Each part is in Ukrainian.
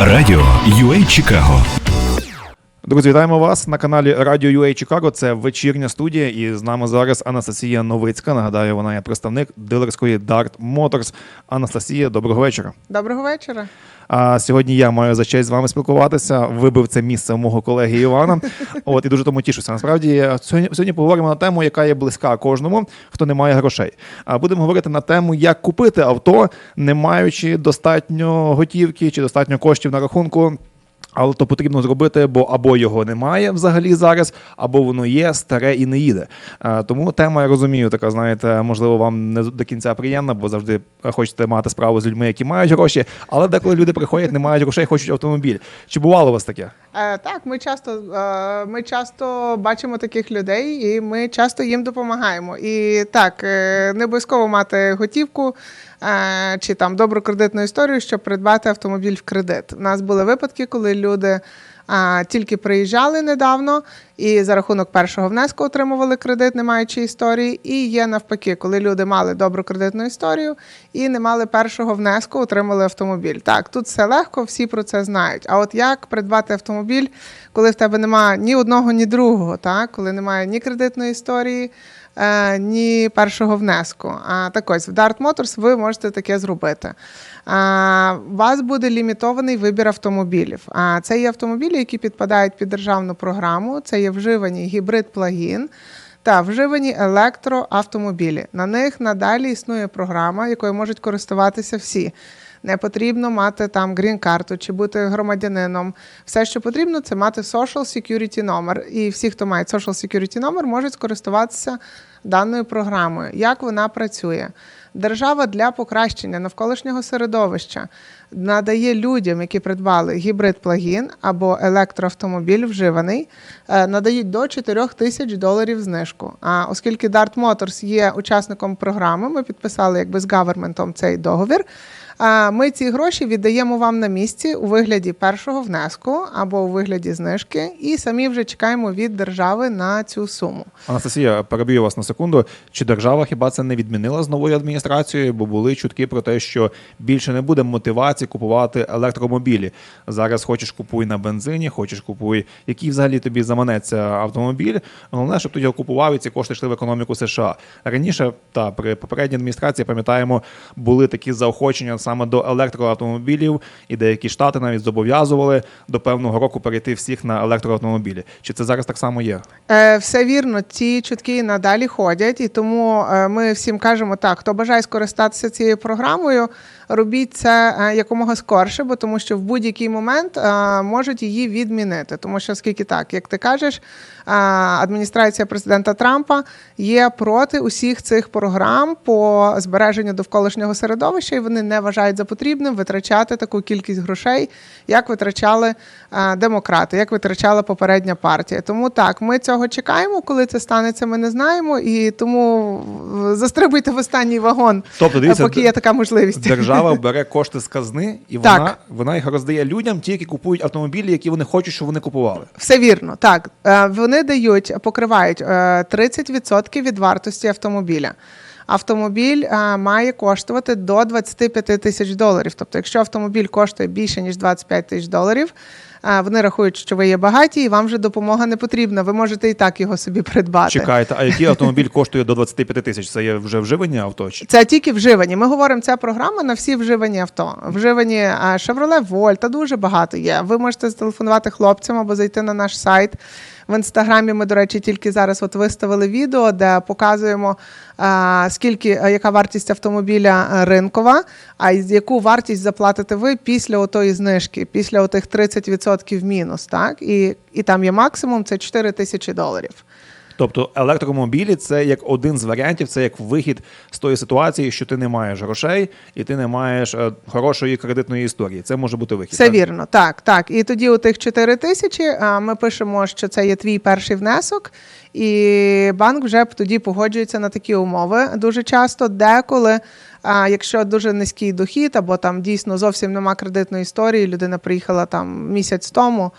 Радіо UA Чикаго Друзі, вітаємо вас на каналі Радіо UA Чикаго. Це вечірня студія, і з нами зараз Анастасія Новицька. Нагадаю, вона є представник дилерської Dart Motors. Анастасія, доброго вечора. Доброго вечора. А сьогодні я маю за честь з вами спілкуватися. Вибив це місце у мого колеги Івана. От і дуже тому тішуся. Насправді сьогодні, сьогодні поговоримо на тему, яка є близька кожному, хто не має грошей. А будемо говорити на тему, як купити авто, не маючи достатньо готівки чи достатньо коштів на рахунку. Але то потрібно зробити, бо або його немає взагалі зараз, або воно є старе і не їде. Е, Тому тема, я розумію, така, знаєте, можливо, вам не до кінця приємна, бо завжди хочете мати справу з людьми, які мають гроші. Але деколи люди приходять, не мають грошей, хочуть автомобіль. Чи бувало у вас таке? Е, так, ми часто, е, ми часто бачимо таких людей, і ми часто їм допомагаємо. І так, е, не обов'язково мати готівку чи там добру кредитну історію, щоб придбати автомобіль в кредит. У нас були випадки, коли люди. А, тільки приїжджали недавно і за рахунок першого внеску отримували кредит, не маючи історії. І є навпаки, коли люди мали добру кредитну історію і не мали першого внеску, отримали автомобіль. Так, тут все легко, всі про це знають. А от як придбати автомобіль, коли в тебе немає ні одного, ні другого, так? коли немає ні кредитної історії, ні першого внеску. А так ось в Dart Motors ви можете таке зробити. А, вас буде лімітований вибір автомобілів. А це є автомобілі, які підпадають під державну програму. Це є вживані гібрид-плагін та вживані електроавтомобілі. На них надалі існує програма, якою можуть користуватися всі. Не потрібно мати там грін-карту чи бути громадянином. Все, що потрібно, це мати social security номер. І всі, хто має social security номер, можуть скористуватися даною програмою. Як вона працює? Держава для покращення навколишнього середовища надає людям, які придбали гібрид-плагін або електроавтомобіль вживаний, е, надають до 4 тисяч доларів знижку. А оскільки Dart Motors є учасником програми, ми підписали якби з гаверментом цей договір. Ми ці гроші віддаємо вам на місці у вигляді першого внеску або у вигляді знижки, і самі вже чекаємо від держави на цю суму. Анастасія, переб'ю вас на секунду. Чи держава хіба це не відмінила з новою адміністрацією? Бо були чутки про те, що більше не буде мотивації купувати електромобілі. Зараз хочеш купуй на бензині, хочеш купуй, який взагалі тобі заманеться автомобіль. Головне, щоб ти його купував і ці кошти йшли в економіку США. Раніше та при попередній адміністрації пам'ятаємо, були такі заохочення саме до електроавтомобілів, і деякі штати навіть зобов'язували до певного року перейти всіх на електроавтомобілі. Чи це зараз так само є? Е, Все вірно, ці чутки надалі ходять, і тому е, ми всім кажемо так: хто бажає скористатися цією програмою, робіть це е, якомога скорше, бо тому що в будь-який момент е, можуть її відмінити. Тому що, скільки так, як ти кажеш, е, адміністрація президента Трампа є проти усіх цих програм по збереженню довколишнього середовища, і вони не вважають за потрібним витрачати таку кількість грошей, як витрачали демократи, як витрачала попередня партія. Тому так, ми цього чекаємо. Коли це станеться, ми не знаємо, і тому застрибуйте в останній вагон, Тобто, дивіться, поки є така можливість. Держава бере кошти з казни, і Так. вона, вона їх роздає людям, ті, які купують автомобілі, які вони хочуть, щоб вони купували. Все вірно, так. Е, Вони дають, покривають е, 30% від вартості автомобіля. Автомобіль а, має коштувати до 25 тисяч доларів. Тобто, якщо автомобіль коштує більше ніж 25 тисяч доларів, е, вони рахують, що ви є багаті, і вам вже допомога не потрібна. Ви можете і так його собі придбати. Чекайте, а який автомобіль коштує до 25 тисяч? Це є вже вживані авто? Це тільки вживані. Ми говоримо, ця програма на всі вживані авто. Вживані Chevrolet Volt, та дуже багато є. Ви можете зателефонувати хлопцям або зайти на наш сайт. В інстаграмі ми, до речі, тільки зараз от виставили відео, де показуємо, скільки яка вартість автомобіля ринкова, а яку вартість заплатите ви після отої знижки, після отих 30% мінус. Так? І, і там є максимум, це 4 тисячі доларів. Тобто електромобілі це як один з варіантів, це як вихід з тої ситуації, що ти не маєш грошей і ти не маєш е, хорошої кредитної історії. Це може бути вихід. Все так? вірно, так, так. І тоді у тих 4 тисячі а, ми пишемо, що це є твій перший внесок, і банк вже тоді погоджується на такі умови. Дуже часто деколи А якщо дуже низький дохід, або там дійсно зовсім нема кредитної історії, людина приїхала там місяць тому.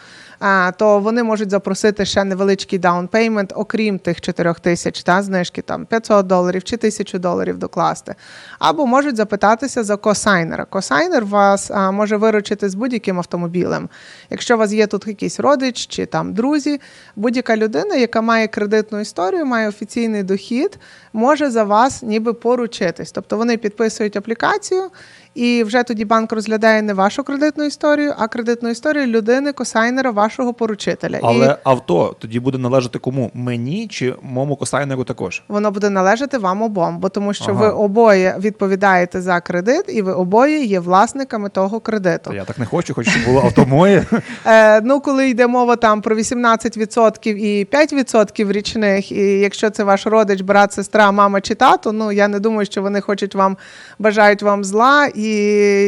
То вони можуть запросити ще невеличкий даунпеймент, окрім тих 4 тисяч та знижки, там 500 доларів чи 1000 доларів докласти. Або можуть запитатися за косайнера. Косайнер вас може виручити з будь-яким автомобілем. Якщо у вас є тут якийсь родич чи там друзі, будь-яка людина, яка має кредитну історію, має офіційний дохід, може за вас ніби поручитись. Тобто вони підписують аплікацію. І вже тоді банк розглядає не вашу кредитну історію, а кредитну історію людини, косайнера, поручителя. Але І авто тоді буде належати кому? Мені чи моєму косайнеру також? воно буде належати вам обом, бо тому що ви обоє відповідаєте за кредит, і ви обоє є власниками того кредиту. Та я так не хочу, хочу, щоб було авто моє. Е, ну, коли йде мова там про 18% і 5% річних, і якщо це ваш родич, брат, сестра, мама чи тато, ну я не думаю, що вони хочуть вам бажають вам зла. І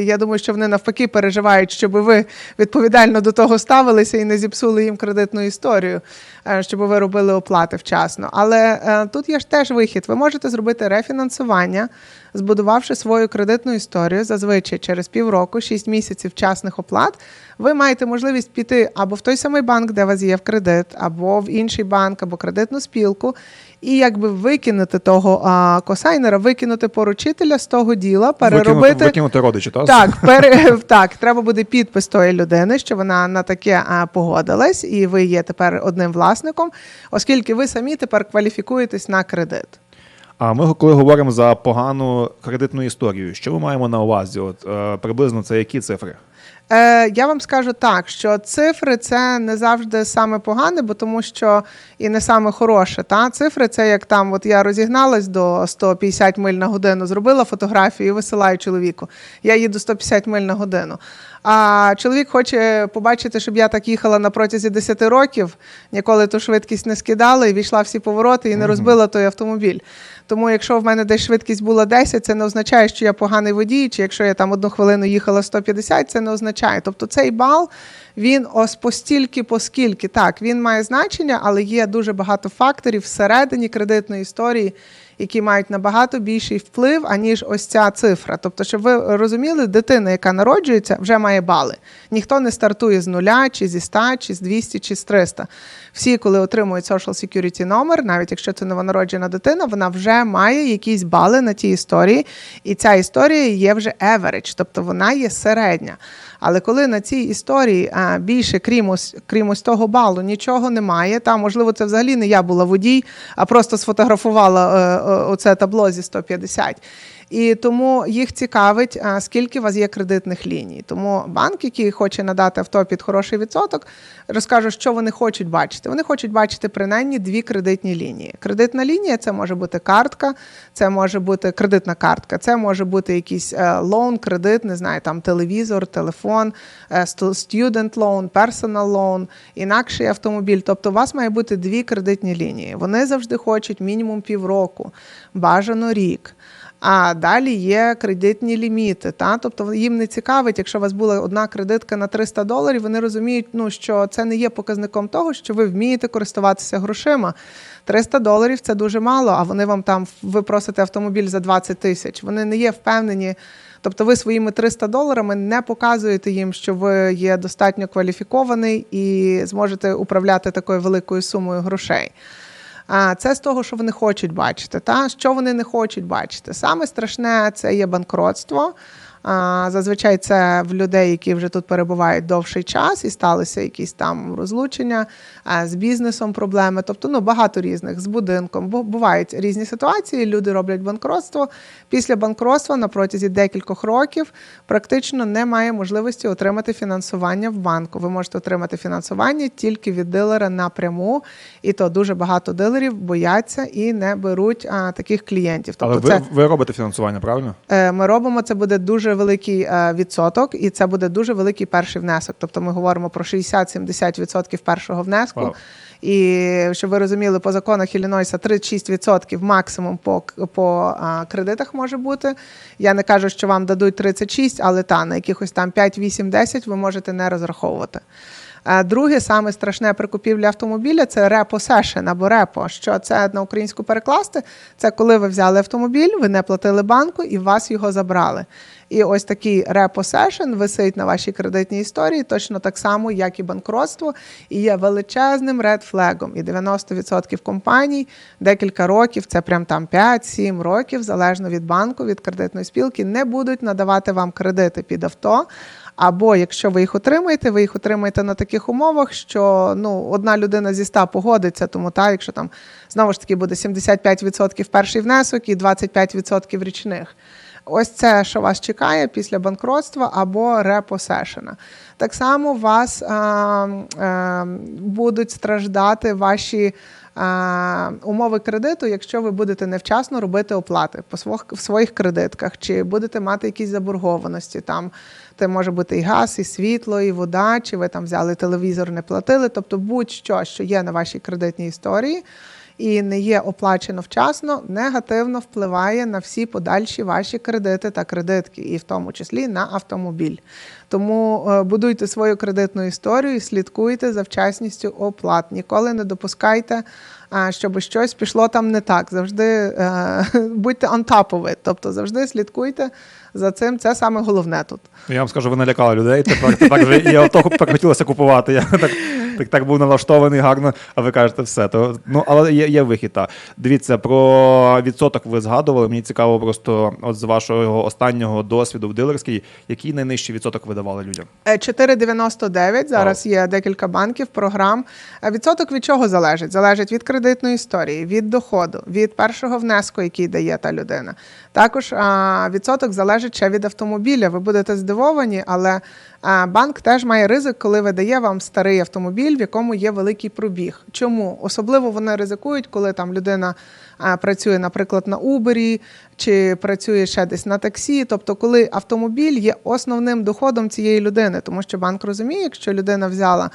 я думаю, що вони навпаки переживають, щоб ви відповідально до того ставилися і не зіпсули їм кредитну історію, е, щоб ви робили оплати вчасно. Але е, тут є ж теж вихід. Ви можете зробити рефінансування, збудувавши свою кредитну історію, зазвичай через півроку, 6 місяців вчасних оплат. Ви маєте можливість піти або в той самий банк, де у вас є в кредит, або в інший банк, або кредитну спілку, і якби викинути того а, косайнера, викинути поручителя з того діла, переробити. Викинути, викинути родичі, та? Так, пере, так, треба буде підпис тої людини, що вона на таке а, погодилась, і ви є тепер одним власником, оскільки ви самі тепер кваліфікуєтесь на кредит. А ми коли говоримо за погану кредитну історію, що ми маємо на увазі? От е, приблизно це які цифри? Е, я вам скажу так, що цифри це не завжди саме погане, бо тому що і не саме хороше. Та цифри це як там, от я розігналась до 150 миль на годину, зробила фотографію і висилаю чоловіку. Я їду 150 миль на годину. А чоловік хоче побачити, щоб я так їхала на протязі 10 років, ніколи ту швидкість не скидала і війшла всі повороти і не розбила той автомобіль. Тому, якщо в мене десь швидкість була 10, це не означає, що я поганий водій, чи якщо я там одну хвилину їхала 150, це не означає. Тобто цей бал він ось постільки, поскільки так, він має значення, але є дуже багато факторів всередині кредитної історії, які мають набагато більший вплив, аніж ось ця цифра. Тобто, щоб ви розуміли, дитина, яка народжується, вже має бали. Ніхто не стартує з нуля, чи зі 100, чи з 200, чи з 300. Всі, коли отримують Social Security номер, навіть якщо це новонароджена дитина, вона вже має якісь бали на тій історії, і ця історія є вже average, тобто вона є середня. Але коли на цій історії а, більше, крім ось, крім ось того балу, нічого немає, та можливо, це взагалі не я була водій, а просто сфотографувала е, е, оце табло зі 150. І тому їх цікавить, скільки у вас є кредитних ліній. Тому банк, який хоче надати авто під хороший відсоток, розкаже, що вони хочуть бачити. Вони хочуть бачити принаймні дві кредитні лінії. Кредитна лінія це може бути картка, це може бути кредитна картка, це може бути якийсь е, лоун, кредит, не знаю, там телевізор, телефон, student loan, personal loan, інакший автомобіль. Тобто у вас має бути дві кредитні лінії. Вони завжди хочуть мінімум півроку, бажано рік. А далі є кредитні ліміти. Та? Тобто їм не цікавить, якщо у вас була одна кредитка на 300 доларів, вони розуміють, ну, що це не є показником того, що ви вмієте користуватися грошима. 300 доларів це дуже мало, а вони вам там ви просите автомобіль за 20 тисяч. Вони не є впевнені. Тобто ви своїми 300 доларами не показуєте їм, що ви є достатньо кваліфікований і зможете управляти такою великою сумою грошей. А це з того, що вони хочуть бачити. Та що вони не хочуть бачити. Саме страшне це є банкротство. А, Зазвичай це в людей, які вже тут перебувають довший час, і сталися якісь там розлучення а, з бізнесом, проблеми. Тобто, ну багато різних з будинком. Бо бувають різні ситуації. Люди роблять банкротство. Після банкротства на протязі декількох років практично немає можливості отримати фінансування в банку. Ви можете отримати фінансування тільки від дилера напряму, і то дуже багато дилерів бояться і не беруть а, таких клієнтів. Але Тобто, ви, це ви робите фінансування, правильно? Е, Ми робимо це буде дуже великий е, відсоток, і це буде дуже великий перший внесок. Тобто ми говоримо про 60-70% першого внеску. Wow. І щоб ви розуміли, по законах Іллінойса 36% максимум по, по а, кредитах може бути. Я не кажу, що вам дадуть 36, але та на якихось там 5, 8, 10 ви можете не розраховувати. Друге, саме страшне при купівлі автомобіля це репосешн або репо. Що це на українську перекласти? Це коли ви взяли автомобіль, ви не платили банку і вас його забрали. І ось такий репосешн висить на вашій кредитній історії, точно так само, як і банкротство, і є величезним редфлегом. І 90% компаній декілька років, це прям там 5-7 років, залежно від банку, від кредитної спілки, не будуть надавати вам кредити під авто. Або якщо ви їх отримаєте, ви їх отримаєте на таких умовах, що ну одна людина зі ста погодиться, тому та, якщо там знову ж таки буде 75% перший внесок і 25% річних. Ось це, що вас чекає після банкротства або репосешена. Так само вас а, а, будуть страждати ваші умови кредиту, якщо ви будете невчасно робити оплати по своїх, в своїх кредитках, чи будете мати якісь заборгованості. Там це може бути і газ, і світло, і вода, чи ви там взяли телевізор, не платили. Тобто будь-що, що є на вашій кредитній історії і не є оплачено вчасно, негативно впливає на всі подальші ваші кредити та кредитки, і в тому числі на автомобіль. Тому е, будуйте свою кредитну історію і слідкуйте за вчасністю оплат. Ніколи не допускайте, щоб щось пішло там не так. Завжди е, будьте it, тобто завжди слідкуйте за цим. Це саме головне тут. Я вам скажу, ви налякали людей. Тепер, вже і авто так хотілося купувати. Я так, так, так був налаштований гарно, а ви кажете все. То, ну, але є, є вихід. Та. Дивіться, про відсоток ви згадували. Мені цікаво просто от з вашого останнього досвіду в дилерській, який найнижчий відсоток ви давали людям? Е, 4,99. Зараз є декілька банків, програм. Е, Відсоток від чого залежить? Залежить від кредитної історії, від доходу, від першого внеску, який дає та людина. Також відсоток залежить ще від автомобіля. Ви будете здивовані, але банк теж має ризик, коли видає вам старий автомобіль, в якому є великий пробіг. Чому? Особливо вони ризикують, коли там людина працює, наприклад, на Uber, чи працює ще десь на таксі. Тобто, коли автомобіль є основним доходом цієї людини, тому що банк розуміє, якщо людина взяла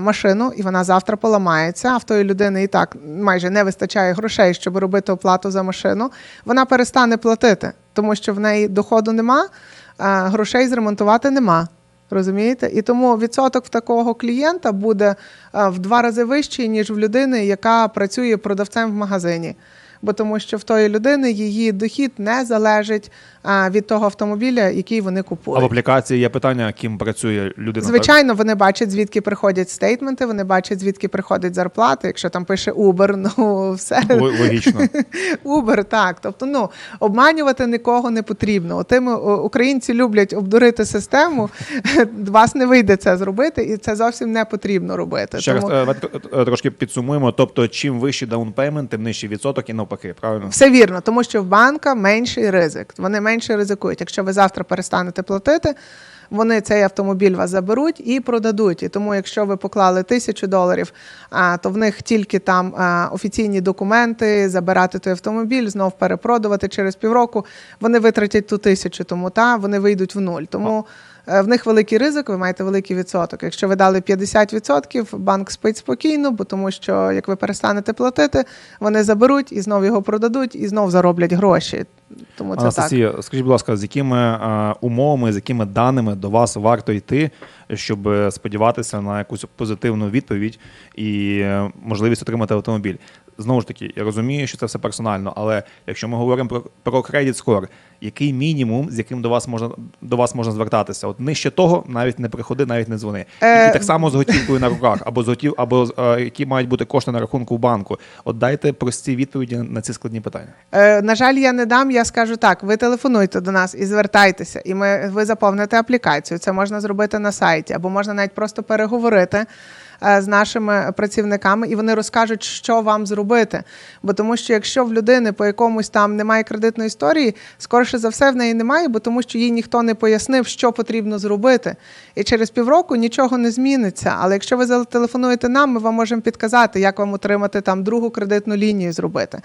машину і вона завтра поламається, а в тої людини і так майже не вистачає грошей, щоб робити оплату за машину, вона перестане платити, тому що в неї доходу нема, грошей зремонтувати нема. Розумієте? І тому відсоток в такого клієнта буде в два рази вищий, ніж в людини, яка працює продавцем в магазині. Бо тому що в тої людини її дохід не залежить а, від того автомобіля, який вони А в аплікації є питання, ким працює людина. Звичайно, вони бачать, звідки приходять стейтменти, вони бачать, звідки приходить зарплата. Якщо там пише Uber, ну все Логічно. Uber, так. Тобто, ну обманювати нікого не потрібно. Отим українці люблять обдурити систему. Вас не вийде це зробити, і це зовсім не потрібно робити. Ще Тому е, давайте, е, трошки підсумуємо. Тобто, чим вищий даунпеймент, тим нижчий відсоток і навпаки, правильно? все вірно, тому що в банка менший ризик. Вони менше ризикують. Якщо ви завтра перестанете платити. Вони цей автомобіль вас заберуть і продадуть. І тому, якщо ви поклали тисячу доларів, то в них тільки там офіційні документи, забирати той автомобіль, знов перепродувати через півроку. Вони витратять ту тисячу, тому та вони вийдуть в нуль. Тому е, в них великий ризик, ви маєте великий відсоток. Якщо ви дали 50%, банк спить спокійно, бо тому що як ви перестанете платити, вони заберуть і знов його продадуть, і знов зароблять гроші. Тому це так. Скажіть, будь ласка, з якими е, умовами, з якими даними до вас варто йти, щоб е, сподіватися на якусь позитивну відповідь і е, можливість отримати автомобіль? Знову ж таки, я розумію, що це все персонально, але якщо ми говоримо про, про кредит скор, який мінімум, з яким до вас можна до вас можна звертатися? От нижче того навіть не приходи, навіть не дзвони. Е, І так само з готівкою на руках, або з готів, або е, які мають бути кошти на рахунку в банку. От дайте прості відповіді на ці складні питання. Е, на жаль, я не дам. Я скажу так: ви телефонуйте до нас і звертайтеся, і ми ви заповните аплікацію. Це можна зробити на сайті, або можна навіть просто переговорити. Е, З нашими працівниками, і вони розкажуть, що вам зробити. Бо тому, що якщо в людини по якомусь там немає кредитної історії, скоріше за все в неї немає, бо тому що їй ніхто не пояснив, що потрібно зробити. І через півроку нічого не зміниться. Але якщо ви зателефонуєте нам, ми вам можемо підказати, як вам отримати там другу кредитну лінію зробити,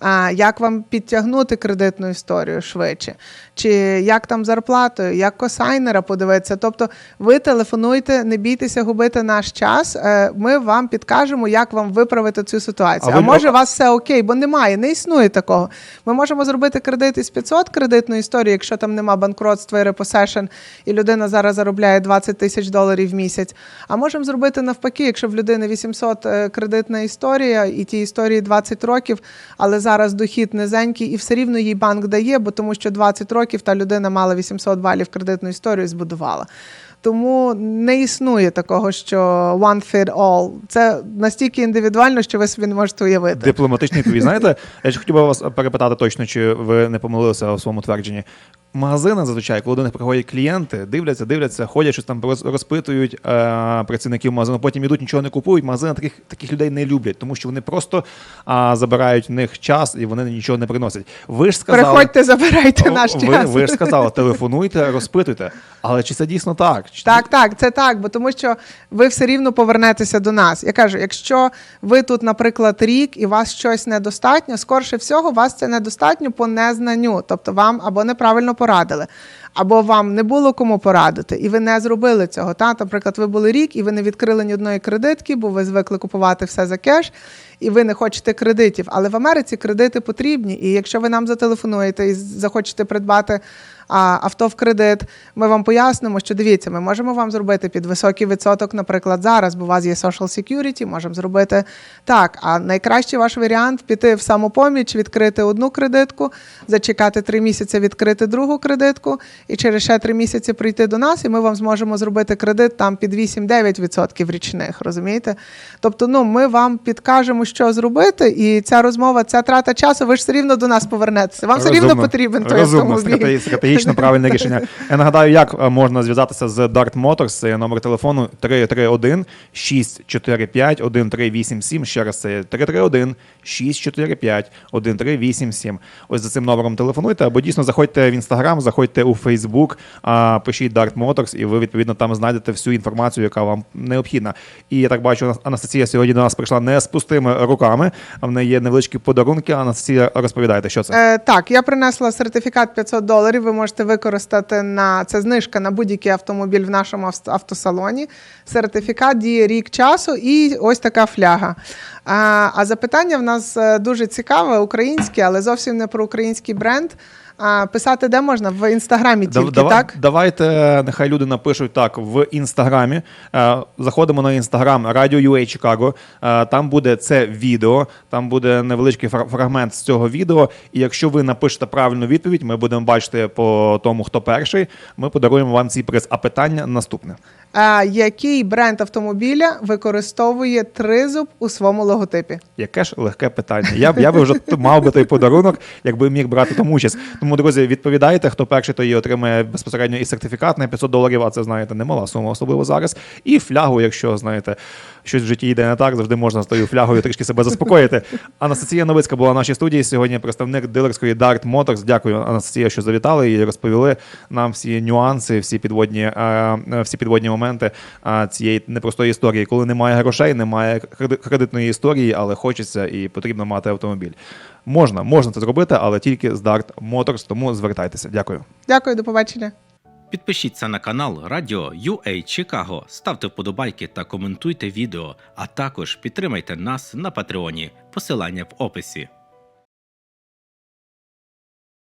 а, як вам підтягнути кредитну історію швидше, чи як там зарплатою, як косайнера подивитися. Тобто ви телефонуйте, не бійтеся губити наш час. е, ми вам підкажемо, як вам виправити цю ситуацію. А А, ви- може, у вас все окей, бо немає, не існує такого. Ми можемо зробити кредит із 500 кредитної історії, якщо там нема банкротства і репосешн, і людина зараз заробляє 20 тисяч доларів в місяць. А можемо зробити навпаки, якщо в людини 800 е, кредитна історія, і ті історії 20 років, але зараз дохід низенький, і все рівно їй банк дає, бо тому що 20 років та людина мала 800 балів кредитну історію і збудувала. Тому не існує такого, що one fit all. Це настільки індивідуально, що ви собі не можете уявити. Дипломатичний відповідь. Знаєте, я ж хотів би вас перепитати точно, чи ви не помилилися у своєму твердженні. Магазини зазвичай, коли до них приходять клієнти, дивляться, дивляться, ходять, щось там роз- розпитують е, працівників магазину, потім ідуть, нічого не купують. Магазини таких таких людей не люблять, тому що вони просто а, забирають в них час і вони нічого не приносять. Ви ж сказали, Приходьте, забирайте наш ви, час. ви ж сказали, телефонуйте, розпитуйте. Але чи це дійсно так? Чи- Так, так, це так, бо тому що ви все рівно повернетеся до нас. Я кажу, якщо ви тут, наприклад, рік і вас щось недостатньо, скорше всього, вас це недостатньо по незнанню, тобто вам або неправильно порадили, або вам не було кому порадити, і ви не зробили цього. Та? Наприклад, ви були рік і ви не відкрили ні одної кредитки, бо ви звикли купувати все за кеш, і ви не хочете кредитів. Але в Америці кредити потрібні. І якщо ви нам зателефонуєте і захочете придбати а, авто в кредит, ми вам пояснимо, що дивіться, ми можемо вам зробити під високий відсоток, наприклад, зараз, бо у вас є social security, можемо зробити так. А найкращий ваш варіант піти в самопоміч, відкрити одну кредитку, зачекати три місяці, відкрити другу кредитку, і через ще три місяці прийти до нас, і ми вам зможемо зробити кредит там під 8-9% річних. Розумієте? Тобто, ну ми вам підкажемо, що зробити, і ця розмова, ця трата часу, ви ж все рівно до нас повернетеся. Вам все рівно потрібен той автомобіль. Стратегічно правильне рішення. Я нагадаю, як е, можна зв'язатися з Dart Motors. Це номер телефону 331 645 1387. Ще раз це 331 645 1387. Ось за цим номером телефонуйте або дійсно заходьте в інстаграм, заходьте у Фейсбук, пишіть Dart Motors, і ви відповідно там знайдете всю інформацію, яка вам необхідна. І я так бачу, Анастасія сьогодні до нас прийшла не з пустими руками. а В неї є невеличкі подарунки. Анастасія, розповідайте, що це. Е, так, я принесла сертифікат 500 доларів. Ви можете використати на це знижка на будь-який автомобіль в нашому автосалоні. Сертифікат діє рік часу і ось така фляга. А, а запитання в нас е, дуже цікаве, українське, але зовсім не про український бренд. А, писати де можна? В інстаграмі Дав- тільки, дава- так? Давайте нехай люди напишуть так в інстаграмі. Е, Заходимо на інстаграм Радіо UA Чикаго. Е, Там буде це відео, там буде невеличкий фра- фрагмент з цього відео. І якщо ви напишете правильну відповідь, ми будемо бачити по тому, хто перший. Ми подаруємо вам цей приз. А питання наступне. А, який бренд автомобіля використовує тризуб у своєму логотипі? Яке ж легке питання. Я б я би вже т- мав би той подарунок, якби міг брати тому участь. Тому, друзі, відповідайте, хто перший, то і отримає безпосередньо і сертифікат на 500 доларів, а це знаєте, немала сума, особливо зараз. І флягу, якщо знаєте, щось в житті йде не так, завжди можна з тою флягою трішки себе заспокоїти. Анастасія Новицька була в нашій студії. Сьогодні представник дилерської Dart Motors. Дякую, Анастасія, що завітали і розповіли нам всі нюанси, всі підводні, е, е, всі підводні моменти е, цієї непростої історії, коли немає грошей, немає кредитної історії, але хочеться і потрібно мати автомобіль. Можна, можна це зробити, але тільки з Dart Motors, тому звертайтеся. Дякую. Дякую, до побачення. Підпишіться на канал Радіо UA Чикаго, ставте вподобайки та коментуйте відео, а також підтримайте нас на Патреоні. Посилання в описі.